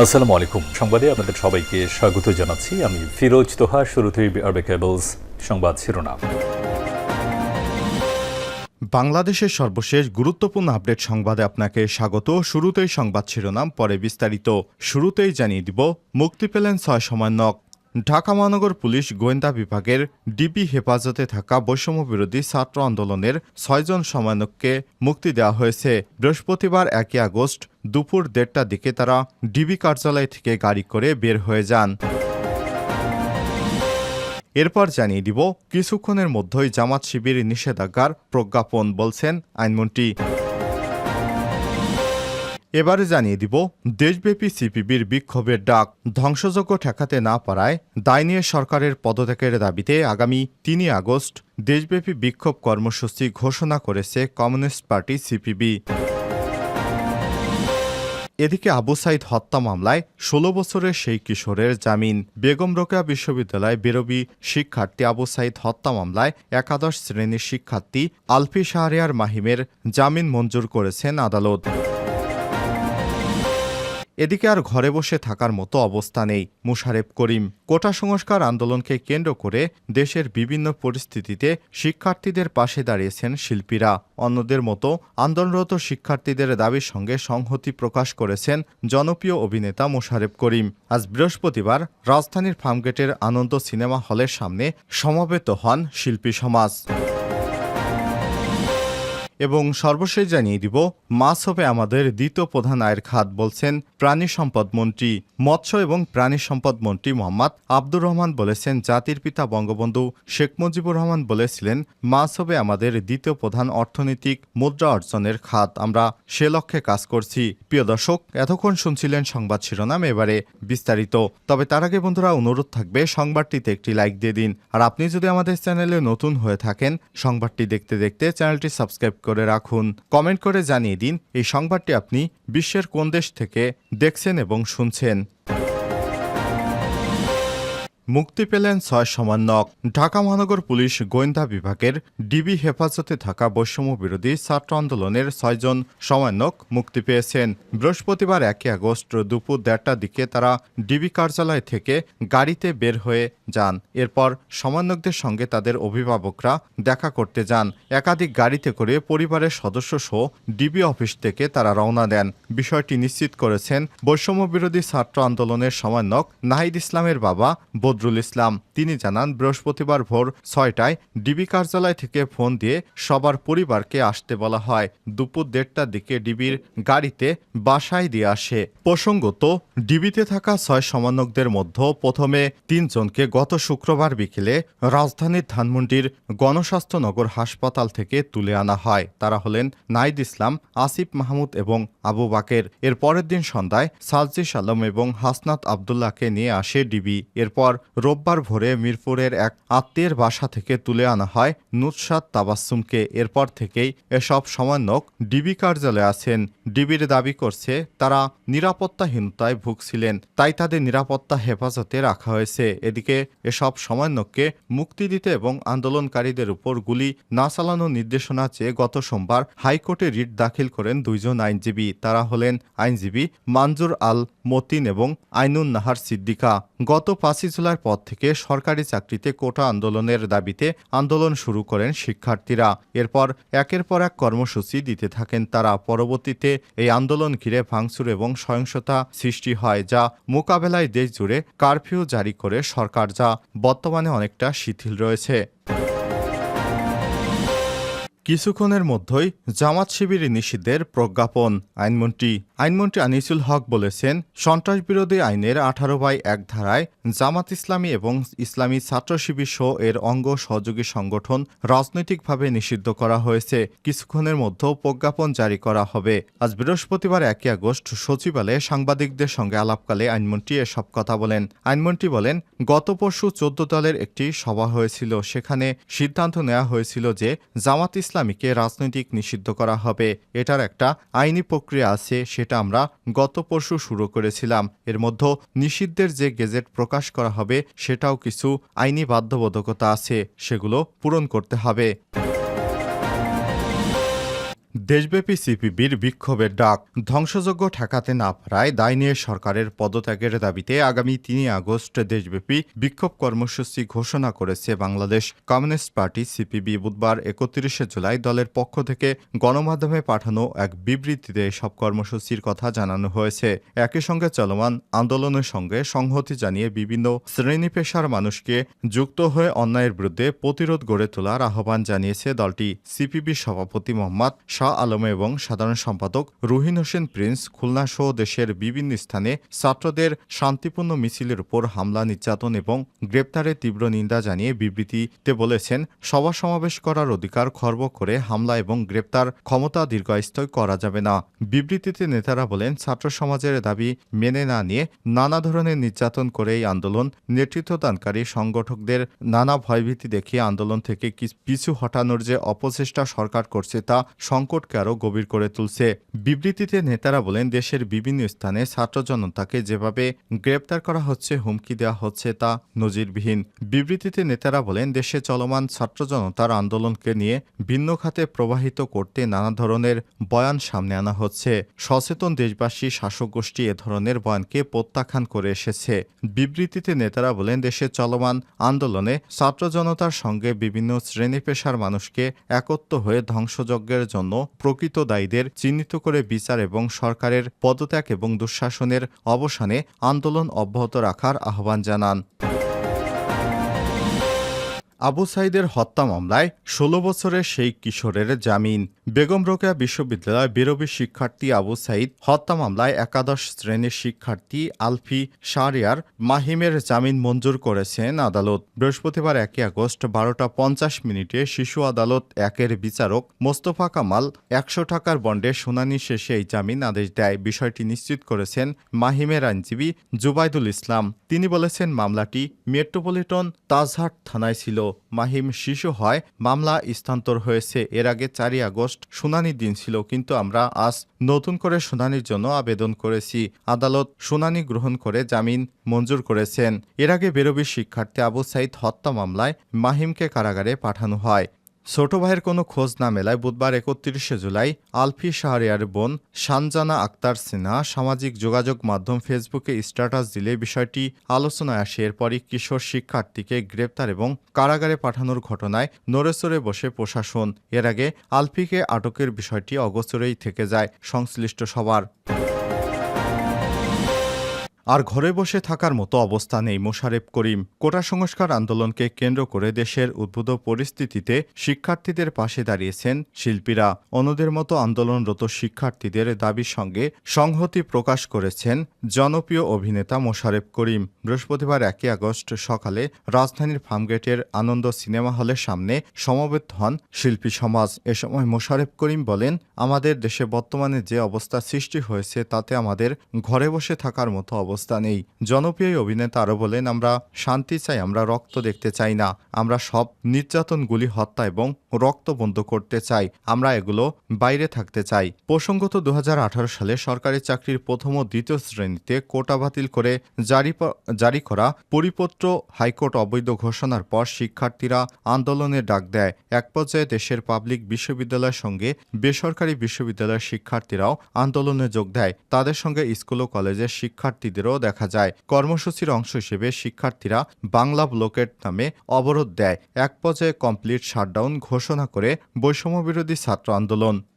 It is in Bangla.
আসসালামু আলাইকুম। সংবাদে আপনাদের সবাইকে স্বাগত জানাচ্ছি। আমি ফিরোজ তোহা, শুরুতেই আরবে কেবলস সংবাদ শিরোনাম। বাংলাদেশের সর্বশেষ গুরুত্বপূর্ণ আপডেট সংবাদে আপনাকে স্বাগত। শুরুতেই সংবাদ শিরোনাম, পরে বিস্তারিত। শুরুতেই জানিয়ে দিব, মুক্তি পেলেন ছয় সমন্বয়ক ঢাকা মহানগর পুলিশ গোয়েন্দা বিভাগের ডিবি হেফাজতে থাকা বৈষম্য বিরোধী ছাত্র আন্দোলনের ছয়জন সমন্বয়ককে মুক্তি দেওয়া হয়েছে। বৃহস্পতিবার একই আগস্ট দুপুর দেড়টার দিকে তারা ডিবি কার্যালয় থেকে গাড়ি করে বের হয়ে যান। এরপর জানিয়ে দিব, কিছুক্ষণের মধ্যেই জামাত শিবির নিষেধাজ্ঞার প্রজ্ঞাপন, বলছেন আইনমন্ত্রী। এবারে জানিয়ে দিব, দেশব্যাপী সিপিবির বিক্ষোভের ডাক ধ্বংসযজ্ঞ ঠেকাতে না পারায় দায় নিয়ে সরকারের পদত্যাগের দাবিতে আগামী তিনই আগস্ট দেশব্যাপী বিক্ষোভ কর্মসূচি ঘোষণা করেছে কমিউনিস্ট পার্টি সিপিবি। এদিকে আবু সাইদ হত্যা মামলায় ষোলো বছরের সেই কিশোরের জামিন। বেগম রোকেয়া বিশ্ববিদ্যালয় বেরবি শিক্ষার্থী আবু সাইদ হত্যা মামলায় একাদশ শ্রেণির শিক্ষার্থী আলফি শাহরিয়ার মাহিমের জামিন মঞ্জুর করেছেন আদালত। এদিকে আর ঘরে বসে থাকার মতো অবস্থা নেই। মুশারেফ করিম কোটা সংস্কার আন্দোলনকে কেন্দ্র করে দেশের বিভিন্ন পরিস্থিতিতে শিক্ষার্থীদের পাশে দাঁড়িয়েছেন শিল্পীরা। অন্যদের মতো আন্দোলনরত শিক্ষার্থীদের দাবির সঙ্গে সংহতি প্রকাশ করেছেন জনপ্রিয় অভিনেতা মোশারেফ করিম। আজ বৃহস্পতিবার রাজধানীর ফার্মগেটের আনন্দ সিনেমা হলের সামনে সমবেত হন শিল্পী সমাজ। এবং সর্বশেষ জানিয়ে দিব মাছ হবে আমাদের দ্বিতীয় প্রধান আয়ের খাত বলছেন প্রাণী সম্পদ মন্ত্রী, মৎস্য এবং প্রাণী সম্পদ মন্ত্রী মোহাম্মদ আব্দুর রহমান বলেছেন জাতির পিতা বঙ্গবন্ধু শেখ মুজিবুর রহমান বলেছিলেন মাছ হবে আমাদের দ্বিতীয় প্রধান অর্থনৈতিক মুদ্রা অর্জনের খাত, আমরা সে লক্ষ্যে কাজ করছি। প্রিয় দর্শক, এতক্ষণ শুনছিলেন সংবাদ শিরোনাম, এবারে বিস্তারিত। তবে তার আগে বন্ধুরা, অনুরোধ থাকবে, সংবাদটিতে একটি লাইক দিয়ে দিন। আর আপনি যদি আমাদের চ্যানেলে নতুন হয়ে থাকেন, সংবাদটি দেখতে দেখতে চ্যানেলটি সাবস্ক্রাইব করে রাখুন। কমেন্ট করে জানিয়ে দিন এই সংবাদটি আপনি বিশ্বের কোন দেশ থেকে দেখছেন এবং শুনছেন। মুক্তি পেলেন ছয় সমন্বয়ক ঢাকা মহানগর পুলিশ গোয়েন্দা বিভাগের ডিবি হেফাজতে থাকা বৈষম্য বিরোধী ছাত্র আন্দোলনের ছয়জন সমন্বয়ক মুক্তি পেয়েছেন। বৃহস্পতিবার একই আগস্ট দুপুর দেড়টার দিকে তারা ডিবি কার্যালয় থেকে গাড়িতে বের হয়ে যান। এরপর সমন্বয়কদের সঙ্গে তাদের অভিভাবকরা দেখা করতে যান। একাধিক গাড়িতে করে পরিবারের সদস্য সহ ডিবি অফিস থেকে তারা রওনা দেন। বিষয়টি নিশ্চিত করেছেন বৈষম্য বিরোধী ছাত্র আন্দোলনের সমন্বয়ক নাহিদ ইসলামের বাবা বদরুল ইসলাম। তিনি জানান, বৃহস্পতিবার ভোর ছয়টায় ডিবি কার্যালয় থেকে ফোন দিয়ে সবার পরিবারকে আসতে বলা হয়। দুপুর দেড়টার দিকে ডিবির গাড়িতে বাসায় দিয়ে আসে। প্রসঙ্গত, ডিবিতে থাকা ছয় সমন্বয়কদের মধ্যে প্রথমে তিনজনকে গত শুক্রবার বিকেলে রাজধানীর ধানমন্ডির গণস্বাস্থ্যনগর হাসপাতাল থেকে তুলে আনা হয়। তারা হলেন নাইদ ইসলাম, আসিফ মাহমুদ এবং আবু বাকের। এর পরের দিন সন্ধ্যায় সালজিস আলম এবং হাসনাত আবদুল্লাহকে নিয়ে আসে ডিবি। এরপর রোববার ভোরে মিরপুরের এক আত্মীয়ের বাসা থেকে তুলে আনা হয় নুৎসাদ তাবাসুমকে এরপর থেকেই এসব সমন্বয়ক ডিবি কার্যালয়ে আছেন। ডিবির দাবি করছে, তারা নিরাপত্তাহীনতায় ভুগছিলেন, তাই তাদের নিরাপত্তা হেফাজতে রাখা হয়েছে। এদিকে এসব সমন্বয়ককে মুক্তি দিতে এবং আন্দোলনকারীদের উপর গুলি না চালানোর নির্দেশনা চেয়ে গত সোমবার হাইকোর্টে রিট দাখিল করেন দুইজন আইনজীবী। তারা হলেন আইনজীবী মানজুর আল মতিন এবং আইনুন নাহার সিদ্দিকা। গত পাঁচই জুলাইয়ের পর থেকে সরকারি চাকরিতে কোটা আন্দোলনের দাবিতে আন্দোলন শুরু করেন শিক্ষার্থীরা। এরপর একের পর এক কর্মসূচি দিতে থাকেন তারা। পরবর্তীতে এই আন্দোলন ঘিরে ভাঙচুর এবং সহিংসতা সৃষ্টি হয়, যা মোকাবেলায় দেশ জুড়ে কারফিউ জারি করে সরকার, যা বর্তমানে অনেকটা শিথিল রয়েছে। কিছুক্ষণের মধ্যেই জামাত শিবির নিষিদ্ধের প্রজ্ঞাপন আইনমন্ত্রী। আইনমন্ত্রী আনিসুল হক বলেছেন সন্ত্রাস বিরোধী আইনের আঠারো বাই এক ধারায় জামাত ইসলামী এবং ইসলামী ছাত্র শিবির সহ এর অঙ্গ সহযোগী সংগঠন রাজনৈতিকভাবে নিষিদ্ধ করা হয়েছে। কিছুক্ষণের মধ্যেও প্রজ্ঞাপন জারি করা হবে। আজ বৃহস্পতিবার একই আগস্ট সচিবালয়ে সাংবাদিকদের সঙ্গে আলাপকালে আইনমন্ত্রী এসব কথা বলেন। আইনমন্ত্রী বলেন, গত পরশু চোদ্দ দলের একটি সভা হয়েছিল। সেখানে সিদ্ধান্ত নেওয়া হয়েছিল যে জামাত ইসলামীকে রাজনৈতিক নিষিদ্ধ করা হবে। এটার একটা আইনি প্রক্রিয়া আছে, সেটা আমরা গত পরশু শুরু করেছিলাম। এর মধ্যে নিষিদ্ধের যে গেজেট প্রকাশ করা হবে, সেটাও কিছু আইনি বাধ্যবাধকতা আছে, সেগুলো পূরণ করতে হবে। দেশব্যাপী সিপিবির বিক্ষোভের ডাক ধ্বংসযজ্ঞ ঠেকাতে না পারায় দায় নিয়ে সরকারের পদত্যাগের দাবিতে আগামী তিনই আগস্ট দেশব্যাপী বিক্ষোভ কর্মসূচি ঘোষণা করেছে বাংলাদেশ কমিউনিস্ট পার্টি সিপিবি। বুধবার একত্রিশে জুলাই দলের পক্ষ থেকে গণমাধ্যমে পাঠানো এক বিবৃতিতে সব কর্মসূচির কথা জানানো হয়েছে। একই সঙ্গে চলমান আন্দোলনের সঙ্গে সংহতি জানিয়ে বিভিন্ন শ্রেণি পেশার মানুষকে যুক্ত হয়ে অন্যায়ের বিরুদ্ধে প্রতিরোধ গড়ে তোলার আহ্বান জানিয়েছে দলটি। সিপিবি সভাপতি মোহাম্মদ শাহ আলম এবং সাধারণ সম্পাদক রুহিন হোসেন প্রিন্স খুলনা সহ দেশের বিভিন্ন স্থানে ছাত্রদের শান্তিপূর্ণ মিছিলের উপর হামলা, নির্যাতন এবং গ্রেপ্তারের তীব্র নিন্দা জানিয়ে বিবৃতিতে বলেছেন, সভা সমাবেশ করার অধিকার খর্ব করে হামলা এবং গ্রেপ্তার ক্ষমতা দীর্ঘস্থায়ী করা যাবে না। বিবৃতিতে নেতারা বলেন, ছাত্র সমাজের দাবি মেনে না নিয়ে নানা ধরনের নির্যাতন করে এই আন্দোলন, নেতৃত্বদানকারী সংগঠকদের নানা ভয়ভীতি দেখিয়ে আন্দোলন থেকে পিছু হটানোর যে অপচেষ্টা সরকার করছে তা সংকটকে আরও গভীর করে তুলছে। বিবৃতিতে নেতারা বলেন, দেশের বিভিন্ন স্থানে ছাত্র জনতাকে যেভাবে গ্রেপ্তার করা হচ্ছে, হুমকি দেওয়া হচ্ছে তা নজিরবিহীন। বিবৃতিতে নেতারা বলেন, দেশে চলমান ছাত্র জনতার আন্দোলনকে নিয়ে ভিন্ন খাতে প্রবাহিত করতে নানা ধরনের বয়ান সামনে আনা হচ্ছে। সচেতন দেশবাসী, শাসক গোষ্ঠী এ ধরনের বয়ানকে প্রত্যাখ্যান করে এসেছে। বিবৃতিতে নেতারা বলেন, দেশে চলমান আন্দোলনে ছাত্র জনতার সঙ্গে বিভিন্ন শ্রেণি পেশার মানুষকে একত্র হয়ে ধ্বংসযজ্ঞের জন্য প্রকৃত দায়ীদের চিহ্নিত করে বিচার এবং সরকারের পদত্যাগ এবং দুঃশাসনের অবসানে আন্দোলন অব্যাহত রাখার আহ্বান জানান। আবু সাইদের হত্যা মামলায় ষোলো বছরের সেই কিশোরের জামিন। বেগম রোকেয়া বিশ্ববিদ্যালয় বিরোবী শিক্ষার্থী আবু সাইদ, হত্যা মামলায় একাদশ শ্রেণির শিক্ষার্থী আলফি শাহরিয়ার মাহিমের জামিন মঞ্জুর করেছেন আদালত। বৃহস্পতিবার একই আগস্ট বারোটা পঞ্চাশ মিনিটে শিশু আদালত একের বিচারক মোস্তফা কামাল একশো টাকার বন্ডে শুনানি শেষে এই জামিন আদেশ দেয়। বিষয়টি নিশ্চিত করেছেন মাহিমের আইনজীবী জুবাইদুল ইসলাম। তিনি বলেছেন, মামলাটি মেট্রোপলিটন তাজহাট থানায় ছিল। মাহিম শিশু হয়, মামলা স্থানান্তর হয়েছে। এর আগে চারই আগস্ট শুনানির দিন ছিল, কিন্তু আমরা আজ নতুন করে শুনানির জন্য আবেদন করেছি। আদালত শুনানি গ্রহণ করে জামিন মঞ্জুর করেছেন। এর আগে বেরবির শিক্ষার্থী আবু সাইদ হত্যা মামলায় মাহিমকে কারাগারে পাঠানো হয়। ছোট ভাইয়ের কোনো খোঁজ না মেলায় বুধবার একত্রিশে জুলাই আলফি শাহরিয়ার বোন সানজানা আক্তার সিনহা সামাজিক যোগাযোগ মাধ্যম ফেসবুকে স্ট্যাটাস দিলে বিষয়টি আলোচনায় আসে। এরপরই কিশোর শিক্ষার্থীকে গ্রেপ্তার এবং কারাগারে পাঠানোর ঘটনায় নড়েচড়ে বসে প্রশাসন। এর আগে আলফিকে আটকের বিষয়টি অগোচরেই থেকে যায় সংশ্লিষ্ট সবার। আর ঘরে বসে থাকার মতো অবস্থা নেই মোশারেফ করিম। কোটা সংস্কার আন্দোলনকে কেন্দ্র করে দেশের উদ্ভূত পরিস্থিতিতে শিক্ষার্থীদের পাশে দাঁড়িয়েছেন শিল্পীরা। অন্যদের মতো আন্দোলনরত শিক্ষার্থীদের দাবির সঙ্গে সংহতি প্রকাশ করেছেন জনপ্রিয় অভিনেতা মোশারেফ করিম। বৃহস্পতিবার একই আগস্ট সকালে রাজধানীর ফার্মগেটের আনন্দ সিনেমা হলের সামনে সমবেত হন শিল্পী সমাজ। এ সময় মোশারেফ করিম বলেন, আমাদের দেশে বর্তমানে যে অবস্থা সৃষ্টি হয়েছে তাতে আমাদের ঘরে বসে থাকার মতো অবস্থা নেই। জনপ্রিয় অভিনেতা আরও বলেন, আমরা শান্তি চাই, আমরা রক্ত দেখতে চাই না। আমরা সব নির্যাতনগুলি হত্যা এবং রক্ত বন্ধ করতে চাই। আমরা এগুলো বাইরে থাকতে চাই। প্রসঙ্গত দু সালে সরকারি চাকরির প্রথম ও দ্বিতীয় শ্রেণীতে কোটা বাতিল করে জারি জারি করা পরিপত্র হাইকোর্ট অবৈধ ঘোষণার পর শিক্ষার্থীরা আন্দোলনের ডাক দেয়। এক পর্যায়ে দেশের পাবলিক বিশ্ববিদ্যালয়ের সঙ্গে বেসরকারি বিশ্ববিদ্যালয়ের শিক্ষার্থীরাও আন্দোলনে যোগ দেয়। তাদের সঙ্গে স্কুল ও কলেজের শিক্ষার্থীদেরও দেখা যায়। কর্মসূচির অংশ হিসেবে শিক্ষার্থীরা বাংলা ব্লকের নামে অবরোধ দেয়। এক পর্যায়ে কমপ্লিট শাটডাউন ঘোষণা করে বৈষম্যবিরোধী ছাত্র আন্দোলন।